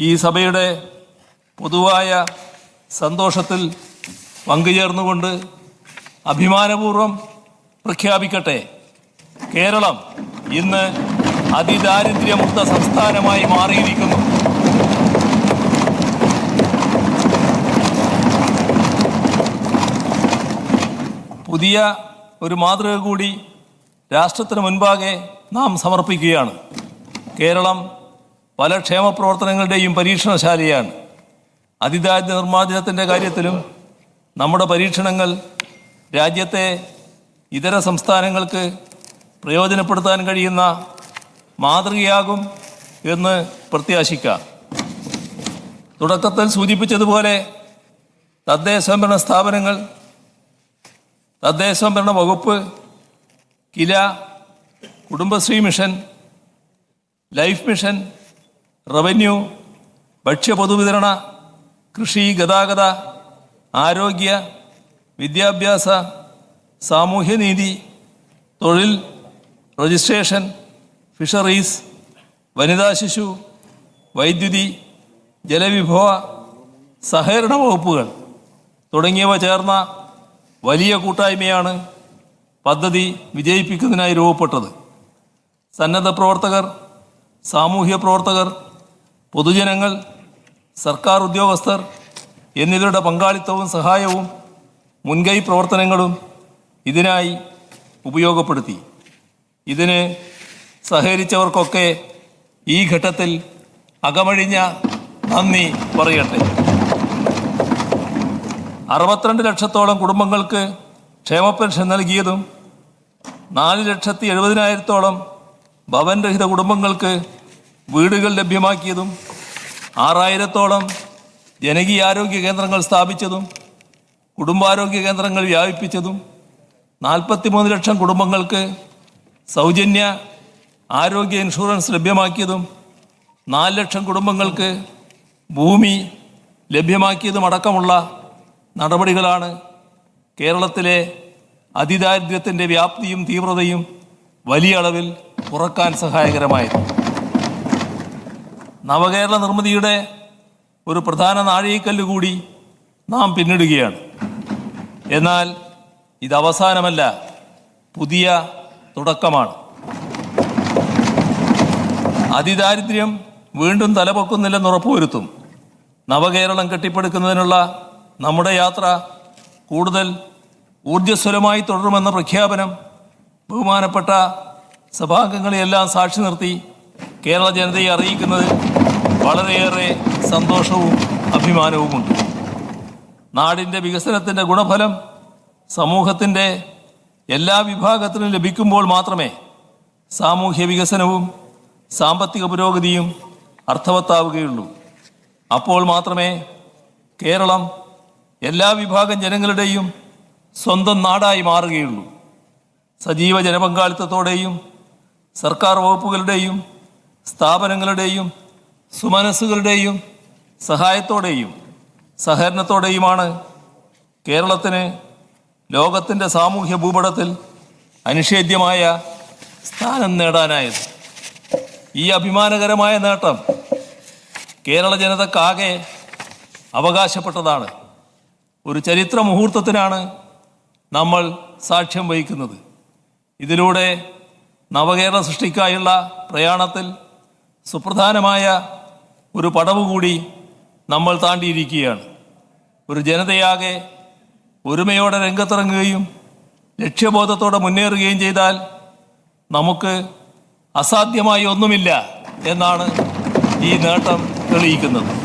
ഈ സഭയുടെ പൊതുവായ സന്തോഷത്തിൽ പങ്കുചേർന്നുകൊണ്ട് അഭിമാനപൂർവം പ്രഖ്യാപിക്കട്ടെ. കേരളം ഇന്ന് അതിദാരിദ്ര്യമുക്ത സംസ്ഥാനമായി മാറിയിരിക്കുന്നു. പുതിയ ഒരു മാതൃക കൂടി രാഷ്ട്രത്തിന് മുൻപാകെ നാം സമർപ്പിക്കുകയാണ്. കേരളം പല ക്ഷേമ പ്രവർത്തനങ്ങളുടെയും പരീക്ഷണശാലയാണ്. അതിദാരിദ്ര്യ നിർമ്മാർജനത്തിന്റെ കാര്യത്തിലും നമ്മുടെ പരീക്ഷണങ്ങൾ രാജ്യത്തെ ഇതര സംസ്ഥാനങ്ങൾക്ക് പ്രയോജനപ്പെടുത്താൻ കഴിയുന്ന മാതൃകയാകും എന്ന് പ്രത്യാശിക്കാം. തുടക്കത്തിൽ സൂചിപ്പിച്ചതുപോലെ തദ്ദേശ സ്വയംഭരണ സ്ഥാപനങ്ങൾ തദ്ദേശ സ്വയംഭരണ വകുപ്പ് KILA Kudumbashree mission life mission revenue ഭക്ഷ്യ പൊതുവിതരണ കൃഷി ഗതാഗത ആരോഗ്യ വിദ്യാഭ്യാസ സാമൂഹ്യനീതി തൊഴിൽ രജിസ്ട്രേഷൻ ഫിഷറീസ് വനിതാ ശിശു വൈദ്യുതി ജലവിഭവ സഹകരണ വകുപ്പുകൾ തുടങ്ങിയവ ചേർന്ന വലിയ കൂട്ടായ്മയാണ് പദ്ധതി വിജയിപ്പിക്കുന്നതിനായി രൂപപ്പെട്ടത്. സന്നദ്ധ പ്രവർത്തകർ സാമൂഹ്യ പ്രവർത്തകർ പൊതുജനങ്ങൾ സർക്കാർ ഉദ്യോഗസ്ഥർ എന്നിവരുടെ പങ്കാളിത്തവും സഹായവും മുൻകൈ പ്രവർത്തനങ്ങളും ഇതിനായി ഉപയോഗപ്പെടുത്തി. ഇതിന് സഹകരിച്ചവർക്കൊക്കെ ഈ ഘട്ടത്തിൽ അകമഴിഞ്ഞ നന്ദി പറയട്ടെ. അറുപത്തിരണ്ട് ലക്ഷത്തോളം കുടുംബങ്ങൾക്ക് ക്ഷേമ പെൻഷൻ നൽകിയതും നാല് ലക്ഷത്തി എഴുപതിനായിരത്തോളം ഭവൻരഹിത കുടുംബങ്ങൾക്ക് വീടുകൾ ലഭ്യമാക്കിയതും ആറായിരത്തോളം ജനകീയാരോഗ്യ കേന്ദ്രങ്ങൾ സ്ഥാപിച്ചതും കുടുംബാരോഗ്യ കേന്ദ്രങ്ങൾ വ്യാപിപ്പിച്ചതും നാൽപ്പത്തിമൂന്ന് ലക്ഷം കുടുംബങ്ങൾക്ക് സൗജന്യ ആരോഗ്യ ഇൻഷുറൻസ് ലഭ്യമാക്കിയതും നാല് ലക്ഷം കുടുംബങ്ങൾക്ക് ഭൂമി ലഭ്യമാക്കിയതും അടക്കമുള്ള നടപടികളാണ് കേരളത്തിലെ അതിദാരിദ്ര്യത്തിന്റെ വ്യാപ്തിയും തീവ്രതയും വലിയ അളവിൽ കുറയ്ക്കാൻ സഹായകരമായത്. നവകേരള നിർമ്മിതിയുടെ ഒരു പ്രധാന നാഴികക്കല്ല് കൂടി നാം പിന്നിടുകയാണ്. എന്നാൽ ഇത് അവസാനമല്ല പുതിയ തുടക്കമാണ്. അതിദാരിദ്ര്യം വീണ്ടും തലപൊക്കുന്നില്ലെന്ന് ഉറപ്പുവരുത്തും. നവകേരളം കെട്ടിപ്പടുക്കുന്നതിനുള്ള നമ്മുടെ യാത്ര കൂടുതൽ ഊർജസ്വലമായി തുടരുമെന്ന പ്രഖ്യാപനം ബഹുമാനപ്പെട്ട സഭാംഗങ്ങളെയെല്ലാം സാക്ഷി നിർത്തി കേരള ജനതയെ അറിയിക്കുന്നതിൽ വളരെയേറെ സന്തോഷവും അഭിമാനവുമുണ്ട്. നാടിന്റെ വികസനത്തിന്റെ ഗുണഫലം സമൂഹത്തിന്റെ എല്ലാ വിഭാഗത്തിനും ലഭിക്കുമ്പോൾ മാത്രമേ സാമൂഹ്യ വികസനവും സാമ്പത്തിക പുരോഗതിയും അർത്ഥവത്താവുകയുള്ളൂ. അപ്പോൾ മാത്രമേ കേരളം എല്ലാ വിഭാഗം ജനങ്ങളുടെയും സ്വന്തം നാടായി മാറുകയുള്ളൂ. സജീവ ജനപങ്കാളിത്തത്തോടെയും സർക്കാർ വകുപ്പുകളുടെയും സ്ഥാപനങ്ങളുടെയും സുമനസ്സുകളുടെയും സഹായത്തോടെയും സഹകരണത്തോടെയുമാണ് കേരളത്തിന് ലോകത്തിന്റെ സാമൂഹ്യ ഭൂപടത്തിൽ അനിഷേധ്യമായ സ്ഥാനം നേടാനായത്. ഈ അഭിമാനകരമായ നേട്ടം കേരള ജനതക്കാകെ അവകാശപ്പെട്ടതാണ്. ഒരു ചരിത്ര മുഹൂർത്തത്തിനാണ് നമ്മൾ സാക്ഷ്യം വഹിക്കുന്നത്. ഇതിലൂടെ നവകേരള സൃഷ്ടിക്കായുള്ള പ്രയാണത്തിൽ സുപ്രധാനമായ ഒരു പടവ് കൂടി നമ്മൾ താണ്ടിയിരിക്കുകയാണ്. ഒരു ജനതയാകെ ഒരുമയോടെ രംഗത്തിറങ്ങുകയും ലക്ഷ്യബോധത്തോടെ മുന്നേറുകയും ചെയ്താൽ നമുക്ക് അസാധ്യമായി ഒന്നുമില്ല എന്നാണ് ഈ നേട്ടം തെളിയിക്കുന്നത്.